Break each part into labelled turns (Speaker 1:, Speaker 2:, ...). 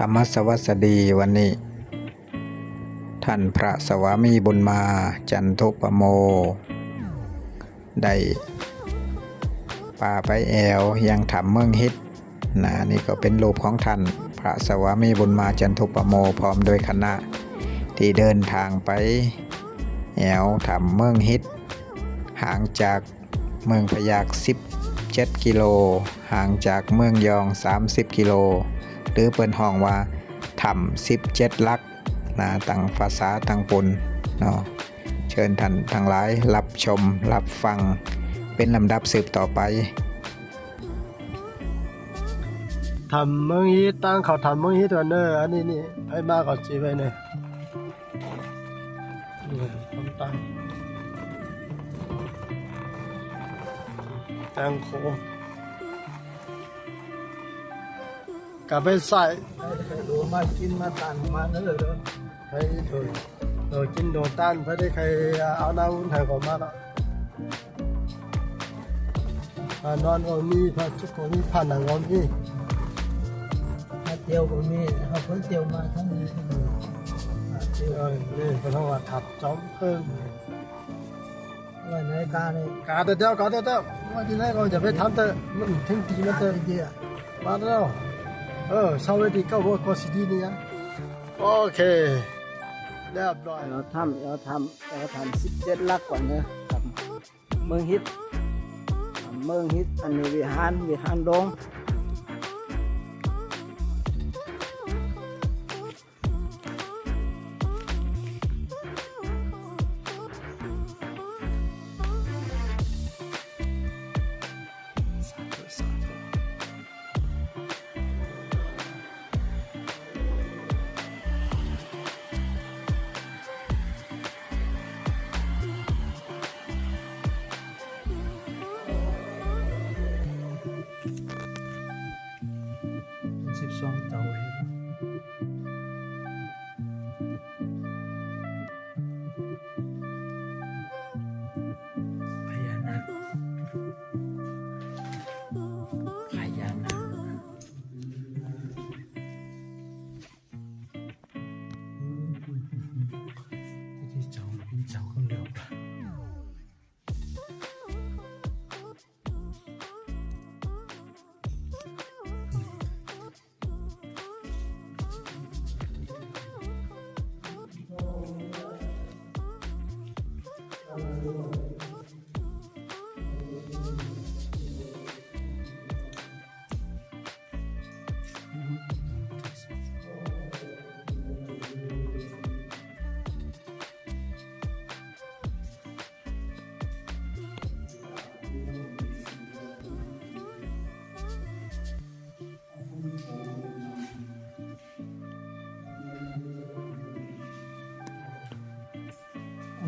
Speaker 1: ธรรมสวัสดีวันนี้ ท่านพระสวามีบุญมาจันทุปโม ได้ป่าไปแอวยังถามเมืองฮิตนะนี่ก็เป็นรูปของท่านพระสวามีบุญมาจันทุปโมพร้อมโดยคณะ ที่เดินทางไปแอวถามเมืองฮิตห่างจากเมืองพยาก 17 กิโล ห่างจากเมืองยอง 30 กิโล รือเปิ้นห้องว่าถ้ำ17ลักนะต่างภาษาต่างปุนเนาะเชิญท่านทั้งหลายรับชมรับฟังเป็นลำดับสืบต่อไป
Speaker 2: ทำเมืองฮีตั้งเขาทำเมืองฮีตัวเนออันนี้นี่ให้มาก่อนจีไปเนี่ยนี่ต้นตั้งโค กาแฟใส่ดูมากินมาตันมาเนอะเด้อให้โดยโดยกินโดนตันเพื่อได้ใครเอาน้ำอุ่นให้ผมมาเนาะอ่านอนก็มีพระจุกก็มีผ่านหนังก็มี
Speaker 3: ถ้าเตียวก็มีเขาเพิ่งเตียวมาทั้งนี้ทั้งนี้อ่าเตียว
Speaker 2: เออนี่เป็นว่าถัดจอมเพิ่ม
Speaker 3: ว่าในการนี้
Speaker 2: กาแต่เดียวกาแต่เดียวว่าที่ไหนเราจะไปทำแต่มันถึงทีมันเตอ
Speaker 3: เยอะ
Speaker 2: มาแล้ว เออสวัสดีก็ว่าก็สิดีนี่โอเคเรียบร้อย
Speaker 3: เราทำเราทำเราทำสิบเจ็ดลักก่อนเนอะครับเมืองฮิตเมืองฮิตอันนี้วิหารวิหารดง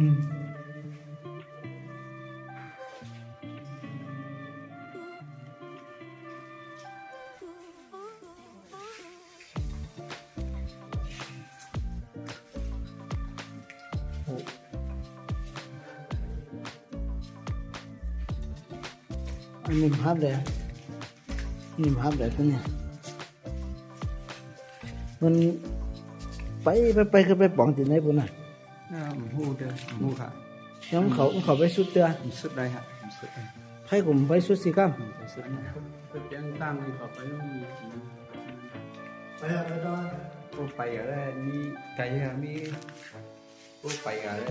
Speaker 3: อันนี้ภาพเลยนี่ภาพเลยตัวเนี้ยมันไปไปไปคือไปป่องที่ไหนปุ่นน่ะ
Speaker 4: เด้อหูค่ะ
Speaker 3: ยังเขาเขาไปสุดเตือ
Speaker 4: ผมสุดได้ฮะผมสุดได้
Speaker 3: ให้ผมไปสุดสิครับ
Speaker 4: ผมจะสุดนะไปเปลี่ยนตั้งเลยต่อไปต้องมี
Speaker 2: ไปอะไรได้
Speaker 4: ก็ไปอะไรมีไก่อะมีก็ไปอะไร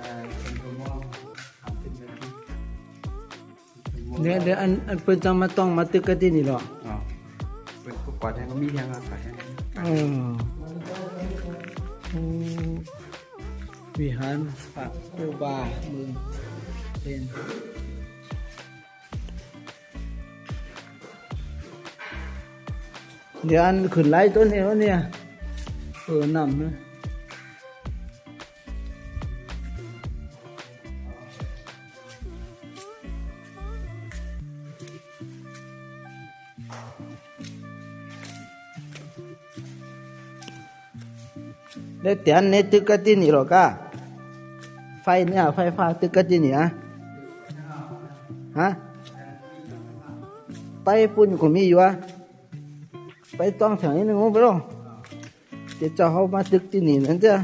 Speaker 4: อ่าเป็นตัวมองทำเป็นแบบนี้
Speaker 3: เดี๋ยวเดี๋ยวอันอันเพิ่นจะมาต้องมาตึกกันที่นี่หรอ
Speaker 4: อ๋อเป็นก็กวาดแทงก็มีแทงอากาศแทง
Speaker 3: อ๋ออืม วิหารพระคูบาเมืองเป็นเดี๋ยวอันขึ้นไล่ต้นเอวเนี่ยเออนำนะเดี๋ยวเตียนในตึกกันที่นี่หรอกะ ไฟเนี่ยไฟฟ้าตึกกันที่นี่อะฮะไปปุ่นก็มีอยู่อะไปต้องแถวนี้นึงงงไปลงดี๋ยวเจ้าเขามาตึกที่นี่นั่นจ้ะ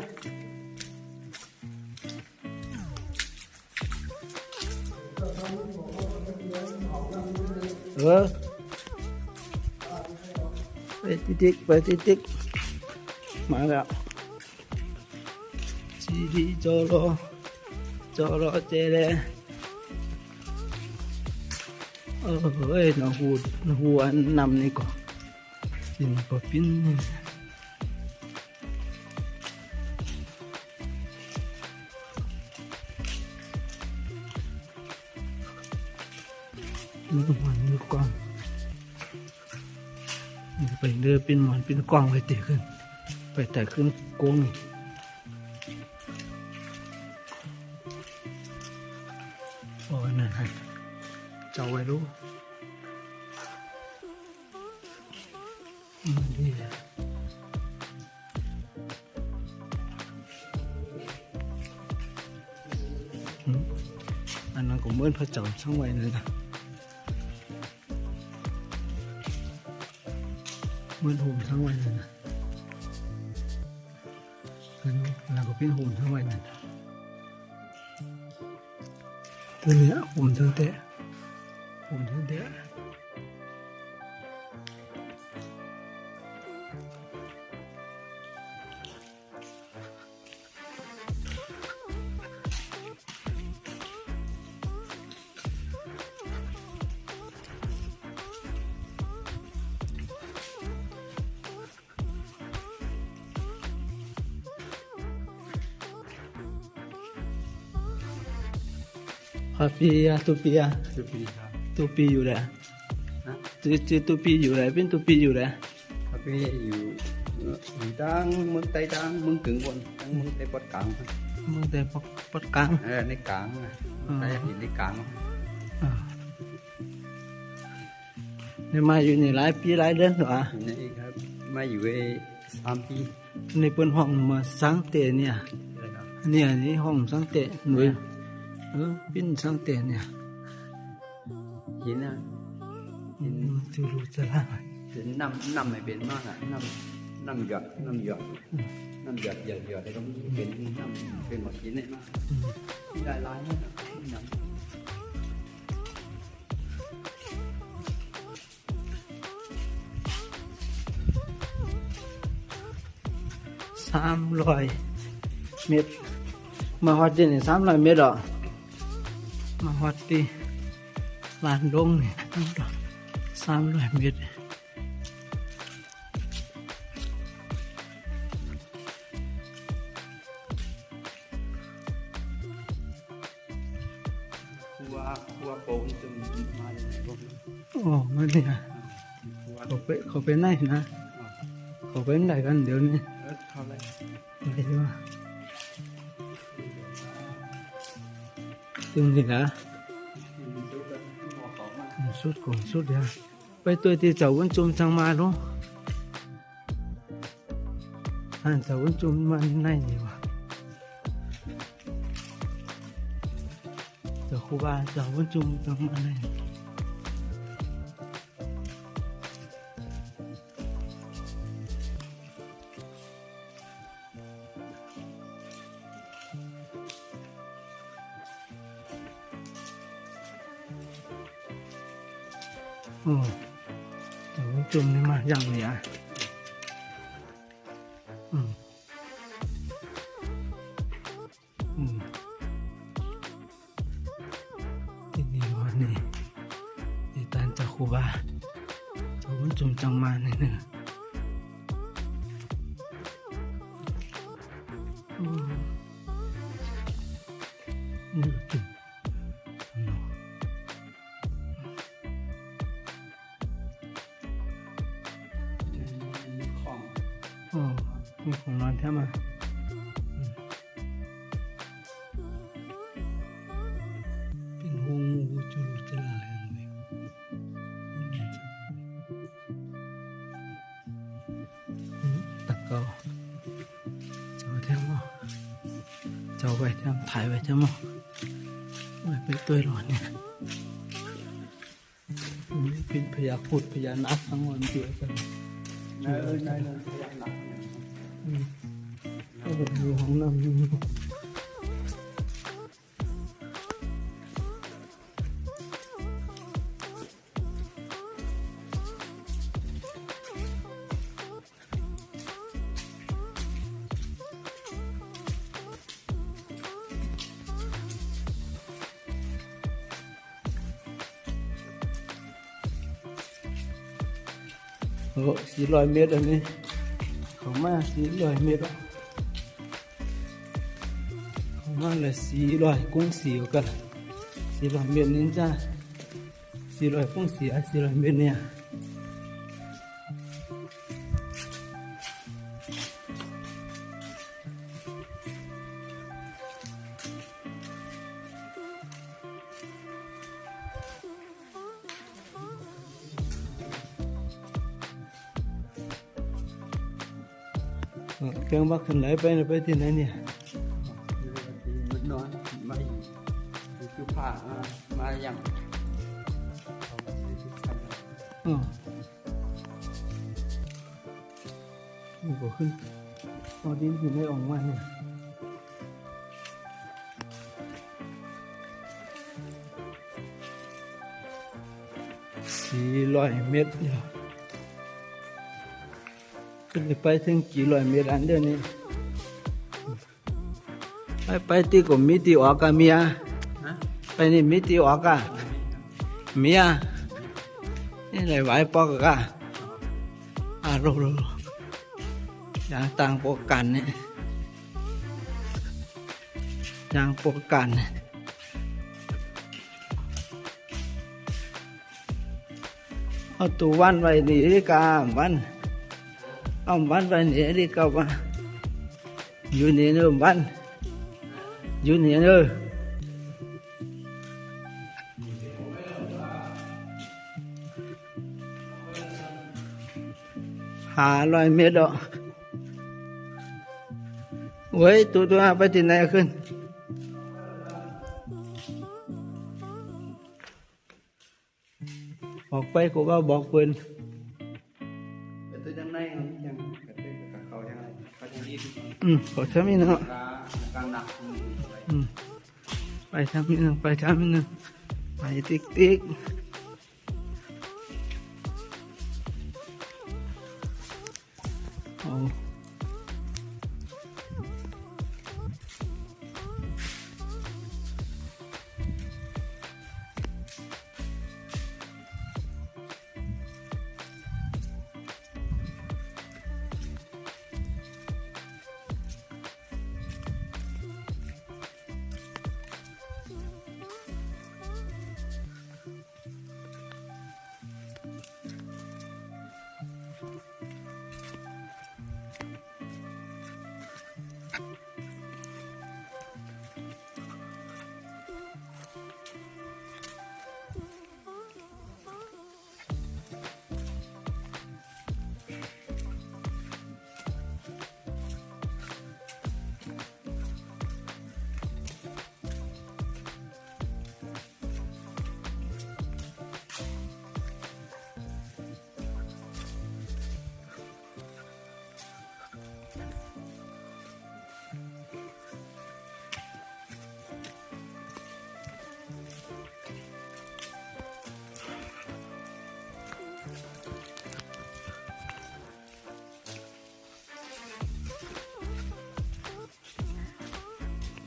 Speaker 3: เออไปติ๊กไปติ๊กกมาแล้วจีดีจอรอ จอรอเจเลเออเฮ้ยน้าหูน้าหูอันนำนี่ก่อนกินปะปิ้นนี่มือหมันมือกล้องนี่ไปเดินเป็นหมันเป็นกล้องไปเตะขึ้น ไปแต่ขึ้นโกงนี่ เจ้าไว้รู้อืมดีอะอืมอันนั้นก็เหมือนพระเจ้าช่างไว้เล ยนะเหมือนโฮมทั้งวันเลยนะคือเราก็เป็นโฮมทั้งวันนั่นน่ะตัวเนี้ยโฮมทั้งแต่โฮมทั้งแต่ฮาปีอะตัวปีอะ
Speaker 4: สุปีครับ
Speaker 3: ตัวปีอยู่ไหน
Speaker 4: นะ
Speaker 3: ตัวตัวตัวปีอยู่ไหนเป็นตัวปีอยู่ไหน
Speaker 4: ครับพี่อยู่อยู่ทางเมืองใต้ทางเมืองกึ่งบนทางเมืองใต้ปอดกลางครับ
Speaker 3: เมึงแต่ปักปัดกลาง
Speaker 4: เออในกลางนะใต้หินในกลาง
Speaker 3: อ่าเนี่ยมาอยู่นี่หลายปีหลายเดือนหรอ
Speaker 4: นี่ครับมาอยู่ไอ้สามปี
Speaker 3: ในเปิ้นห้องมาสังเตเนี่ย
Speaker 4: อะไรครับ
Speaker 3: เนี่ยนี่ห้องสังเตหน่วยเออปิ้นสังเตเนี่ย
Speaker 4: หินนะ
Speaker 3: อืมจะรู้จะละ
Speaker 4: หินน้ำน้ำไม่เป็นมากอะน้ำน้ำหยดน้ำหยดน้ำหยดหยดห ยดแต่ก็เป็นน้ำเป็นหมดหินเนี่ยมาก
Speaker 3: ข
Speaker 4: อ
Speaker 3: ง
Speaker 4: มา
Speaker 3: สุดของสุด ya ไปตัวที่เจ้าวันจุมทางมา จ้าวันจุมนี่มาอย่างเนี้ยอืมอืมที่นี่วันนี้ที่ตานจ้าครูบาเจ้าวันจุ่มจังมาเนี่ยนะอืมนี่จุม
Speaker 4: ของ
Speaker 3: นอนแท้มาอืมเป็นหงงูจุลุจลาอย่างนี้อืมตะกาเจ้าแท้มาเจ้าไว้แท้ถ่ายไว้แท้มาไว้ไปตัวหลอนเนี่ยอืมเป็นพญาพุทธพญานาคทั้งวันเดียวกัน
Speaker 4: นาย มีห้
Speaker 3: องน้ำอยู่โอ้สี่ร้อยเม ตรอันนี้เขามาสี่ร้อยเมตรอะเขามาเลยสี่ร้อ อยเมตรเดียวขึ้นไปถึงกี่ร้อยเมตรอันเดียวนี้ไปไปที่ก็มีที่ออกกันเมียะไปนี่มีที่ออกกันเมียนี่ไหนไหวปอกกันอะรู้รู้อย่างต่างปกกันเนี่ยอย่างปกกันเนี่ย เอาตัววันไว้นี่ดีกาวันเอาวันไว้นี่ดีกาวันอยู่นี่เนอวันอยู่นี่เนอหาร้อยเมตรอะเว้ยตัวตัวไปที่ไหนขึ้น ออกไปกูก็บอกเพื่อน
Speaker 4: เป็นตัวยังไงยังกระเตงกับเขายังไงเขาจะดี
Speaker 3: อืมขอทำอีกหนึ่ง
Speaker 4: กาการหนัก
Speaker 3: อืมไปทำอีกหนึ่งไปทำอีกหนึ่งไปติ๊กติ๊ก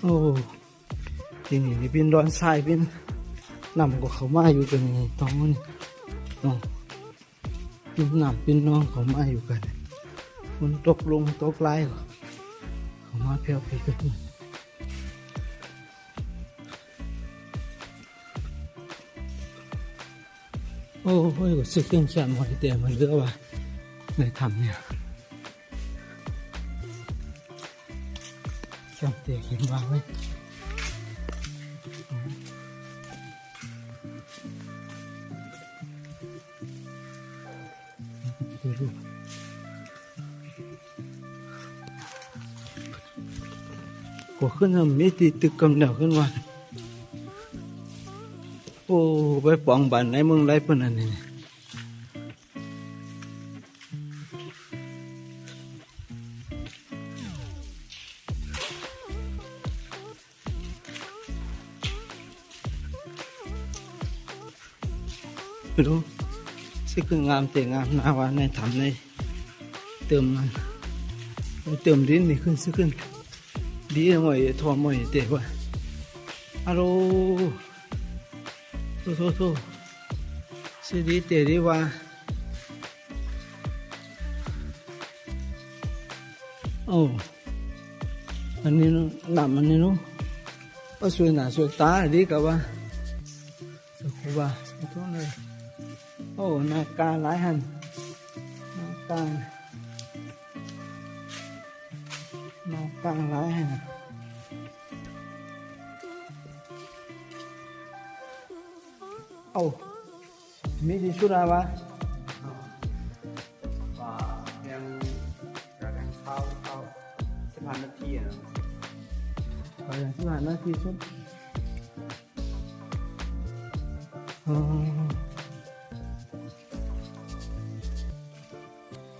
Speaker 3: โอ้ทีนี่นี่เป็นร้อนทรายเป็นน้ำก็เขามาอยู่กันนี่ตองนี่น้องเป็นน้ำเป็นน้องเขามาอยู่กันฝนตกลงตกไล่เขามาเพียวไปกันโอ้ยก็สึกยังแข็งหอยแต่มันเลือว่าในทำเนี่ย จำเตะเห็นวางไว้ดูดูก็ขึ้นมามีตีตึกกำเสิคืองามแต่งามนาว่าในทำในเติมมันเติมดินนี่ขึ้นสิขึ้นดีหน่อยทอมหน่อยเตะว่าฮัล โหลโทโทโทสิดีเตะดีว่าโอ้อันนี้นู้นนำอันนี้นู้นก็สวยหน้าสวยตาดีกับว่า สกุบาสกุตัวเลยโอ้หน้ากาหลายหันหน้ากาหน้ากาหลายหันโอ้มีดิชุดอะไรวะ
Speaker 4: ว่ายังกระทั่งเข้า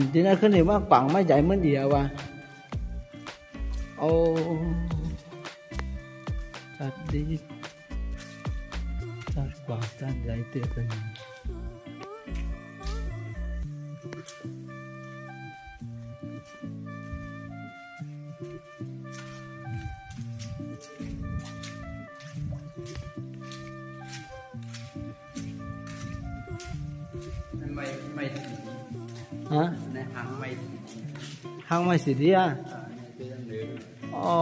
Speaker 4: ทำ
Speaker 3: ที่นั่นขึ้นนี่ว่าปังไม่ใหญ่เหมือนเดียวว่ะโอ้ตัดดีตัดกว่าตัดใหญ่เตี้ยกันา
Speaker 4: งไม้สี
Speaker 3: ดีอะ
Speaker 4: อ๋อ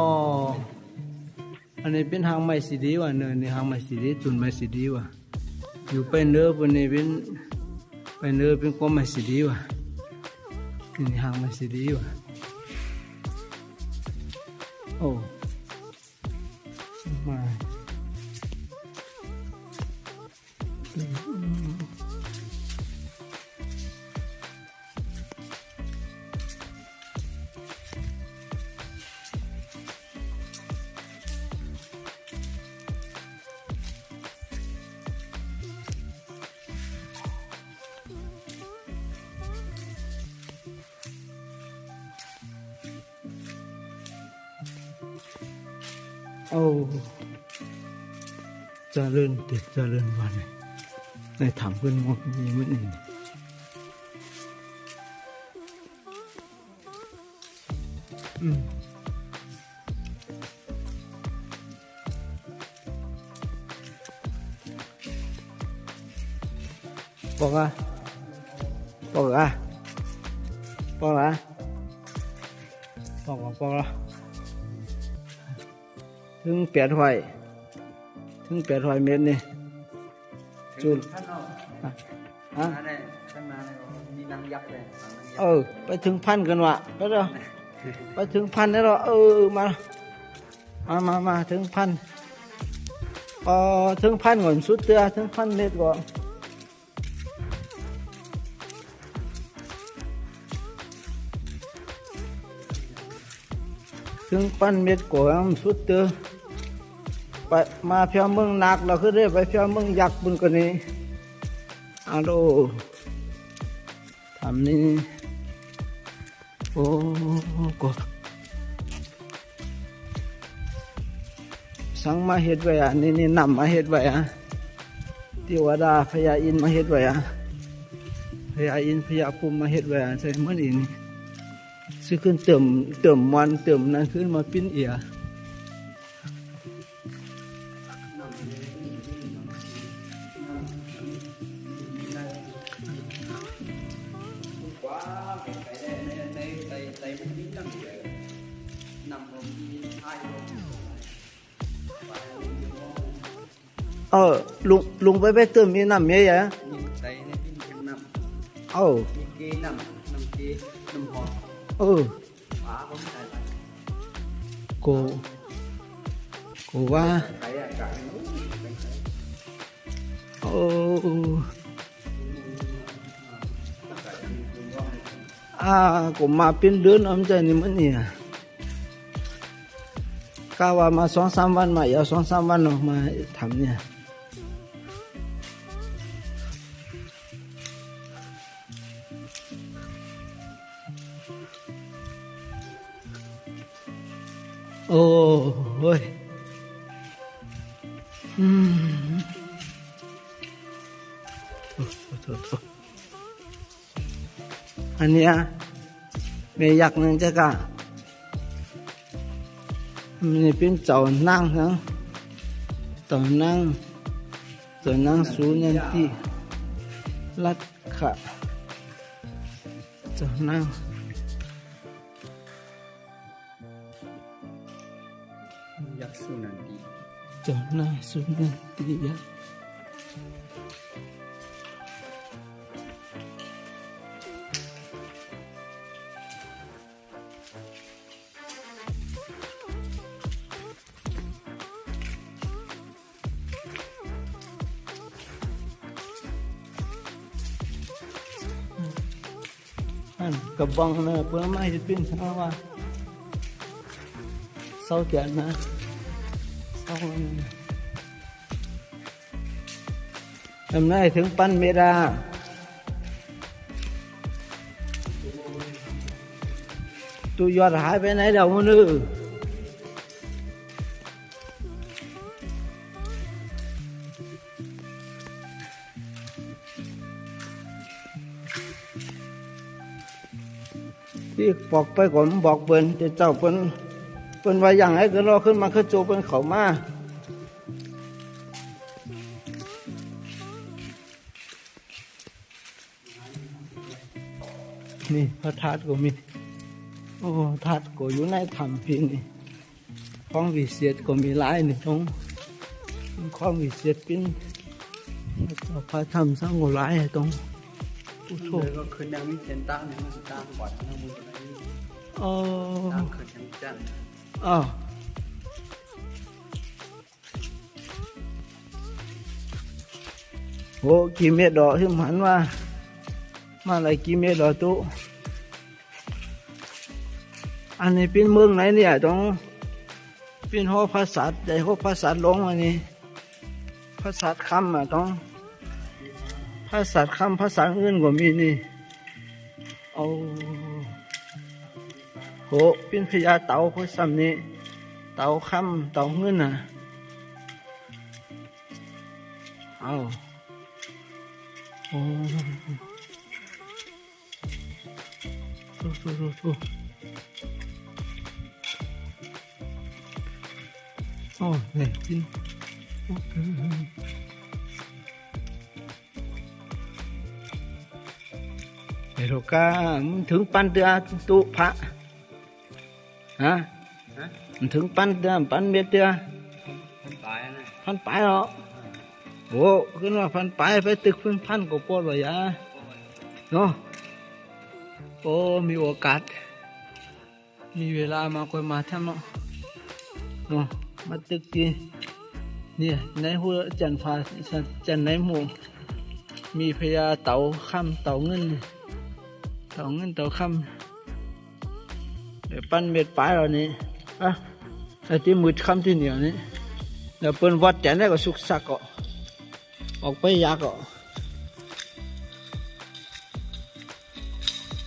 Speaker 3: อันนี้เป็นหางไม้สีดีว่ะเนินนี่หางไม้สีดีตุนไม้สีดีว่ะอยู่ไปเนื้อบนนี้เป็นไปเนื้อเป็นก้มไม้สีดีว่ะนี่หางไม้สีดีว่ะ โอ้เจะเลื่อนเด็ดเจะเลื่อนวันนี้ในถา ถึงแปดหอยถึงแปดหอยเมตรนี่จุด
Speaker 4: ท่านเอา
Speaker 3: อะ
Speaker 4: อ่า
Speaker 3: ฮะ
Speaker 4: ได้ท่านมาเลยมีนางยักษ์เลยนางยักษ์
Speaker 3: เออ ไปถึงพันกันวะไปเด้อไปถึงพันแล้วเหรอเออมามามามาถึงพันพอถึงพันก่อนสุดเตือถึงพันเมตรก่อนถึงพันเมตรก่อนสุดเตือ ไปมาเพียงเมืองหนักเราคือได้ไปเพียงเมืองยักษ์บุญกันนี้อาโดทำนี่โอ้ก็สั่งมาเฮ็ดไว้อะนี่นี่นำมาเฮ็ดไว้อะเทวดาพญาอินมาเฮ็ดไว้อะพญาอินพญาภูมิมาเฮ็ดไว้อะใช่เมือนอีนี่ซื้อขึ้นเติมเติมมันเติมนั้นขึ้นมาปิ้นเอีย ลุงลุงไปไปเติมมีน้ำเมียอะ
Speaker 4: nhìn tay này cái chân nằm
Speaker 3: เออ
Speaker 4: cái kia nằm nằm kia nằm hòn
Speaker 3: เออ
Speaker 4: phá không phải là
Speaker 3: โกโกว่า
Speaker 4: ใครอะกะโอ้ยเป็นใคร
Speaker 3: โอ้
Speaker 4: ตั้งแต่ยังคุณว่าให้
Speaker 3: อ่าผมมาเป็นเดือนอมใจนี่มันเนี่ยกาว่ามาสองสามวันมาเอาสองสามวันออกมาทำเนี่ย อ้ยอืมอันเนี้ยเมยักษ์นึงจะกะมันเป็นเจ้านั่งนะเจ้านั่งเจ้านั่งสูนันติลัดขะเจ้านั่ง เจ้านั่งสูนันติยั ทำได้ถึงปั้นเมดาตัวยอดหายไปไหนเดี๋ยวมันเออที่บอกไปก่อนบอกเปิ้นจะเจ้าเปิ้น เปิ้นว่าอย่างไรก็รอขึ้นมาคือโจเปิ้นเขามานี่พระธาตุก็มี โอ้ธาตุก็อยู่ในถ้ำพี่นี่ของวิเศษก็มีหลายนี่ตรงของวิเศษเป็นพระธรรมสร้างก็หลายตรงโอ้โห
Speaker 4: เลยก็คืนยังมีเซนตั้งเนี่ยมันจะตั้งก่อนนะมึงจะได้
Speaker 3: โอ้
Speaker 4: ตั้งคืนยังจัน
Speaker 3: อ้าวโอ้กี่เมตรดอกที่หันว่ามาอะไรกี่เมตรดอกตุอันนี้เป็นเมืองไหนเนี่ยต้องเป็นหอภาษาใหญ่หอภาษาลงอันนี้ภาษาคำอะต้องภาษาคำภาษาอื่นก็มีนี่เอา โหเป็นพญาเต่าพวกซ้ำนี้ เต่าคำเต่าเงินอะ เอาโอ้ทุทุทุทุโอ้เนี่ยกินโอเคเดี๋ยวก็มันถึงปันเตือตุพระ ฮะ
Speaker 4: ฮะ
Speaker 3: มันถึงปันเตือปันเมียเตือ
Speaker 4: คนตายนะ
Speaker 3: พันไปหรอโอ้ขึ้นว่าพันไปไปตึกเพิ่นพันก็ปวดเลยยะเนาะโอ้มีโอกาส มีเวลามาค่อยมาทำเนาะเนาะมาตึกจีเนี่ยในหัวจันฟ้าจันในหมู่มีพญาเต่าค่ำเต่าเงินเต่าเงินเต่าค่ำเดี๋ยว ปั้นเม็ดปลายเรานี่อะไอ้ที่มืดค่ำที่เหนียวนี่เดี๋ยวเปิ้นวัดแต่ได้ก็สุกสักก็ออกไปยากก็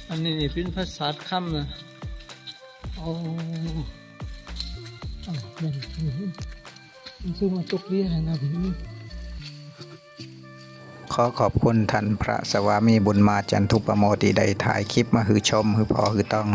Speaker 3: อันนี้นี่เป็นภาษาคำนะโอ้อ้าวนั่นมันซึ่งมาตกเรียนนะพี่
Speaker 1: ขอขอบคุณท่านพระสวามีบุญมาจันทุปโมที่ได้ถ่ายคลิปมาฮือชมฮือพอฮือต้อง